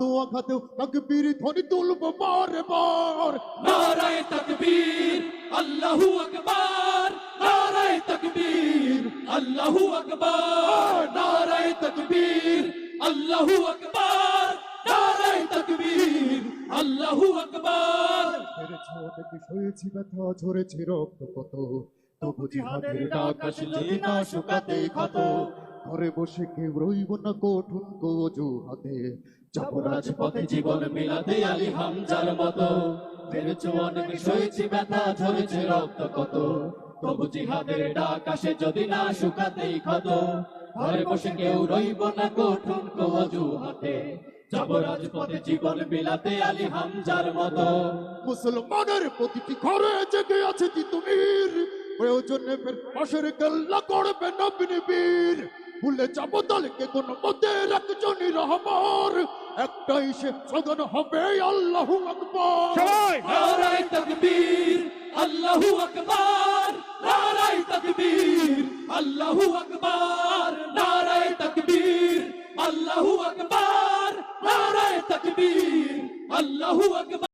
তো আঘাতেও তকবীর ধ্বনি তুলব বারে বার নারায় তকবীর আল্লাহু আকবার। নারায় তকবীর আল্লাহু আকবার। নারায় তকবীর আল্লাহু আকবার। নারায় তকবীর আল্লাহু আকবার। মেরেছে অনেকে সয়েছি ব্যথা ঝরেছে রক্ত কত তবু জিহাদের ডাক আসলে না শুকাতে ক্ষত। ঘরে বসে কেউ রইব না কঠুন হাতে যাব রাজপথে জীবন মিলাতে আলী হামজার মতো। মেরেছ অনেক সয়েছি ব্যথা ঝরেছে রক্ত কত। তবু জিহাদের ডাক আসে যদি না শুকাতেই ক্ষত। ঘরে বসে কেউ রইব না কঠুন হাতে যাব রাজপথে জীবন বিলাতে আলী হামজার মতো। মুসলমানের প্রতিটি ঘরে জেগে আছে তিতুমির। প্রয়োজনে পাশের কেল্লা করবে নবীন বীর। ভুলে যাব দলকে কোন মতে একজনই রহমান একটাই সে সদন হবে আল্লাহু আকবার। নারায় তকবীর, আল্লাহু আকবার, নারায় তকবীর, আল্লাহু আকবার, নারায় তকবীর, আল্লাহু আকবার, নারায় তকবীর, আল্লাহু আকবার।